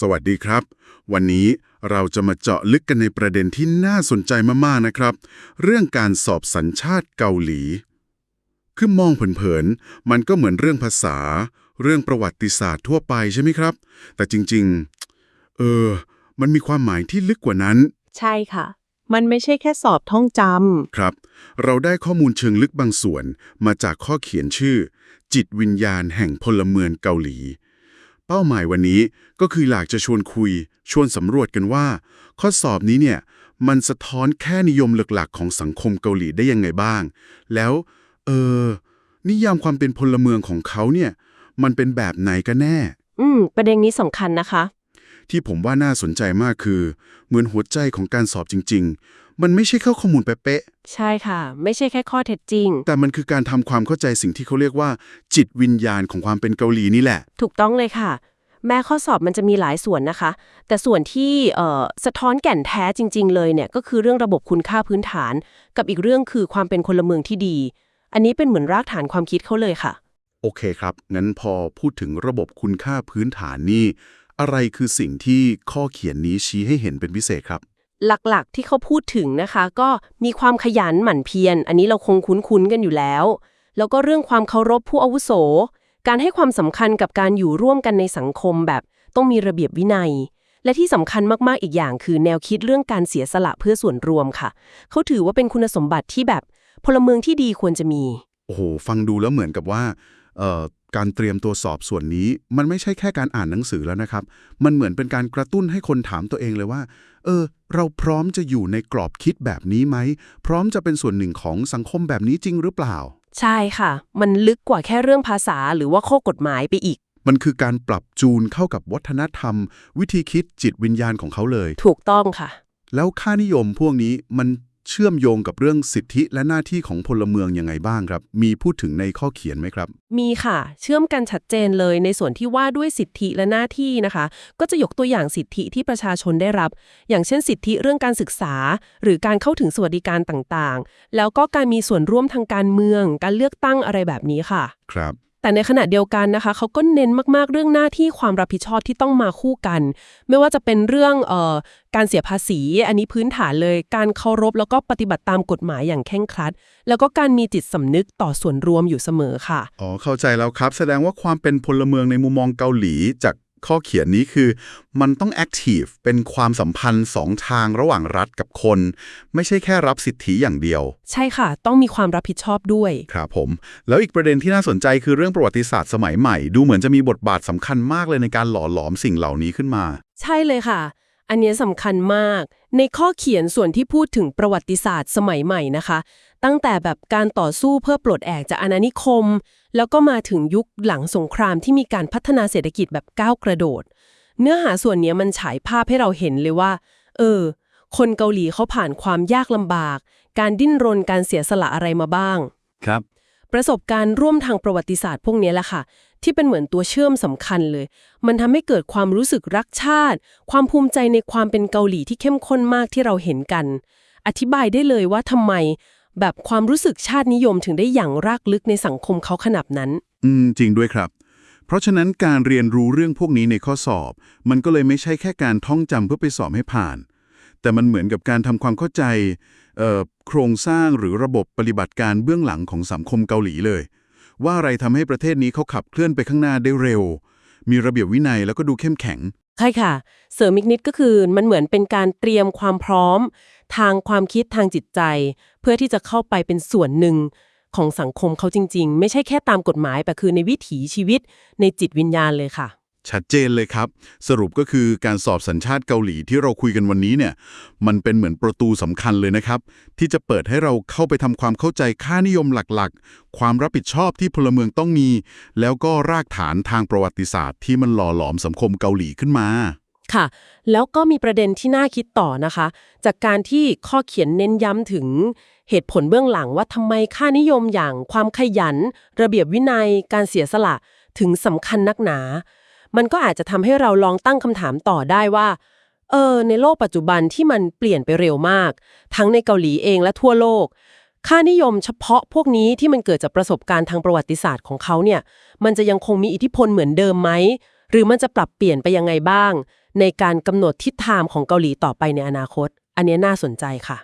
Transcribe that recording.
สวัสดีครับ วันนี้เราจะมาเจาะลึกกันในประเด็นที่น่าสนใจมากๆนะครับ เรื่องการสอบสัญชาติเกาหลี คือมองเผินๆมันก็เหมือนเรื่องภาษา เรื่องประวัติศาสตร์ทั่วไปใช่ไหมครับ แต่จริงๆ เออ มันมีความหมายที่ลึกกว่านั้น ใช่ค่ะ มันไม่ใช่แค่สอบท่องจครับ เราได้ข้อมูลเชิงลึกบางส่วนมาจากข้อเขียนชื่อ จิตวิญญาณแห่งพลเมืองเกาหลี เป้าหมายวันนี้ก็คืออยากจะชวนคุย ชวนสำรวจกันว่า ข้อสอบนี้เนี่ยมันสะท้อนแค่นิยมหลักๆ ของสังคมเกาหลีได้ยังไงบ้าง แล้ว เออ นิยามความเป็นพลเมืองของเขาเนี่ย มันเป็นแบบไหนกันแน่ อืม ประเด็นนี้สำคัญนะคะ ที่ผมว่าน่าสนใจมากคือ เหมือนหัวใจของการสอบจริง ๆ มันไม่ใช่แค่ข้อมูลเป๊ะๆใช่ค่ะ ไม่ใช่แค่ข้อเท็จจริง แต่มันคือการทำความเข้าใจสิ่งที่เขาเรียกว่า จิตวิญญาณของความเป็นเกาหลีนี่แหละ ถูกต้องเลยค่ะ แม้ข้อสอบมันจะมีหลายส่วนนะคะ แต่ส่วนที่เอ่อสะท้อนแก่นแท้จริง ๆ เลยเนี่ยก็คือเรื่องระบบคุณค่าพื้นฐาน กับอีกเรื่องคือความเป็นพลเมืองที่ดี อันนี้เป็นเหมือนรากฐานความคิดเขาเลยค่ะโอเคครับ งั้นพอพูดถึงระบบคุณค่าพื้นฐานนี่ อะไรคือสิ่งที่ข้อเขียนนี้ชี้ให้เห็นเป็นพิเศษครับ หลักๆ ที่เขาพูดถึงนะคะ ก็มีความขยันหมั่นเพียร อันนี้เราคงคุ้นๆกันอยู่แล้ว แล้วก็เรื่องความเคารพผู้อาวุโส การให้ความสำคัญกับการอยู่ร่วมกันในสังคมแบบต้องมีระเบียบวินัย และที่สำคัญมากๆอีกอย่าง คือแนวคิดเรื่องการเสียสละเพื่อส่วนรวมค่ะ เขาถือว่าเป็นคุณสมบัติที่แบบพลเมืองที่ดีควรจะมี โอ้โห ฟังดูแล้วเหมือนกับว่าเอ่อ การเตรียมตัวสอบส่วนนี้ มันไม่ใช่แค่การอ่านหนังสือแล้วนะครับ มันเหมือนเป็นการกระตุ้นให้คนถามตัวเองเลยว่า เออ เราพร้อมจะอยู่ในกรอบคิดแบบนี้ไหม พร้อมจะเป็นส่วนหนึ่งของสังคมแบบนี้จริงหรือเปล่า ใช่ค่ะ มันลึกกว่าแค่เรื่องภาษาหรือว่าข้อกฎหมายไปอีก มันคือการปรับจูนเข้ากับวัฒนธรรม วิธีคิดจิตวิญญาณของเขาเลย ถูกต้องค่ะ แล้วค่านิยมพวกนี้มัน เชื่อมโยงกับเรื่องสิทธิและหน้าที่ของพลเมืองยังไงบ้างครับ มีพูดถึงในข้อเขียนไหมครับ มีค่ะ เชื่อมกันชัดเจนเลยในส่วนที่ว่าด้วยสิทธิและหน้าที่นะคะ ก็จะยกตัวอย่างสิทธิที่ประชาชนได้รับ อย่างเช่น สิทธิเรื่องการศึกษา หรือการเข้าถึงสวัสดิการต่างๆ แล้วก็การมีส่วนร่วมทางการเมือง การเลือกตั้งอะไรแบบนี้ค่ะ ครับ แต่ในขณะเดียวกันนะคะเขาก็เน้นมากๆเรื่องหน้าที่ความรับผิดชอบที่ต้องมาคู่กัน ไม่ว่าจะเป็นเรื่องเอ่อการเสียภาษี อันนี้พื้นฐานเลยการเคารพแล้วก็ปฏิบัติตามกฎหมายอย่างเคร่งครัด แล้วก็การมีจิตสำนึกต่อส่วนรวมอยู่เสมอค่ะอ๋อเข้าใจแล้วครับ แสดงว่าความเป็นพลเมืองในมุมมองเกาหลี จาก ข้อเขียนนี้คือ มันต้องแอคทีฟเป็นความสัมพันธ์สองทางระหว่างรัฐกับคน ไม่ใช่แค่รับสิทธิอย่างเดียว ใช่ค่ะ ต้องมีความรับผิดชอบด้วย ครับผม แล้วอีกประเด็นที่น่าสนใจคือเรื่องประวัติศาสตร์สมัยใหม่ ดูเหมือนจะมีบทบาทสำคัญมากเลยในการหล่อหลอมสิ่งเหล่านี้ขึ้นมา ใช่เลยค่ะ อันเนี้ยสำคัญมาก ในข้อเขียนส่วนที่พูดถึงประวัติศาสตร์สมัยใหม่นะคะ ตั้งแต่แบบการต่อสู้เพื่อปลดแอกจากอาณานิคม แล้วก็มาถึงยุคหลังสงครามที่มีการพัฒนาเศรษฐกิจแบบก้าวกระโดด เนื้อหาส่วนเนี้ยมันฉายภาพให้เราเห็นเลยว่า เออ คนเกาหลีเขาผ่านความยากลำบาก การดิ้นรนการเสียสละอะไรมาบ้าง ครับ ประสบการณ์ร่วมทางประวัติศาสตร์พวกนี้แหละค่ะ ที่เป็นเหมือนตัวเชื่อมสำคัญเลย มันทำให้เกิดความรู้สึกรักชาติ ความภูมิใจในความเป็นเกาหลีที่เข้มข้นมากที่เราเห็นกัน อธิบายได้เลยว่าทำไม แบบความรู้สึกชาตินิยมถึงได้อย่างรากลึกในสังคมเขาขนาดนั้น อืม จริงด้วยครับ เพราะฉะนั้นการเรียนรู้เรื่องพวกนี้ในข้อสอบ มันก็เลยไม่ใช่แค่การท่องจำเพื่อไปสอบให้ผ่าน แต่มันเหมือนกับการทำความเข้าใจโครงสร้างหรือระบบปฏิบัติการเบื้องหลังของสังคมเกาหลีเลย ว่าอะไรทำให้ประเทศนี้เขาขับเคลื่อนไปข้างหน้าได้เร็ว มีระเบียบวินัยแล้วก็ดูเข้มแข็ง ใช่ค่ะ เสริมอีกนิดก็คือมันเหมือนเป็นการเตรียมความพร้อม ทางความคิดทางจิตใจ เพื่อที่จะเข้าไปเป็นส่วนหนึ่งของสังคมเขาจริง ๆ ไม่ใช่แค่ตามกฎหมายแต่คือในวิถีชีวิตในจิตวิญญาณเลยค่ะ ชัดเจนเลยครับ สรุปก็คือการสอบสัญชาติเกาหลีที่เราคุยกันวันนี้เนี่ย มันเป็นเหมือนประตูสำคัญเลยนะครับ ที่จะเปิดให้เราเข้าไปทำความเข้าใจค่านิยมหลักๆ ความรับผิดชอบที่พลเมืองต้องมี แล้วก็รากฐานทางประวัติศาสตร์ ที่มันหล่อหลอมสังคมเกาหลีขึ้นมาค่ะ แล้วก็มีประเด็นที่น่าคิดต่อนะคะ จากการที่ข้อเขียนเน้นย้ำถึงเหตุผลเบื้องหลังว่าทำไมค่านิยมอย่างความขยัน ระเบียบวินัย การเสียสละถึงสำคัญนักหนา มันก็อาจจะทำให้เราลองตั้งคำถามต่อได้ว่า เออ ในโลกปัจจุบันที่มันเปลี่ยนไปเร็วมาก ทั้งในเกาหลีเองและทั่วโลก ค่านิยมเฉพาะพวกนี้ที่มันเกิดจากประสบการณ์ทางประวัติศาสตร์ของเขาเนี่ย มันจะยังคงมีอิทธิพลเหมือนเดิมไหม หรือมันจะปรับเปลี่ยนไปยังไงบ้าง ในการกำหนดทิศทางของเกาหลีต่อไปในอนาคต อันนี้น่าสนใจค่ะ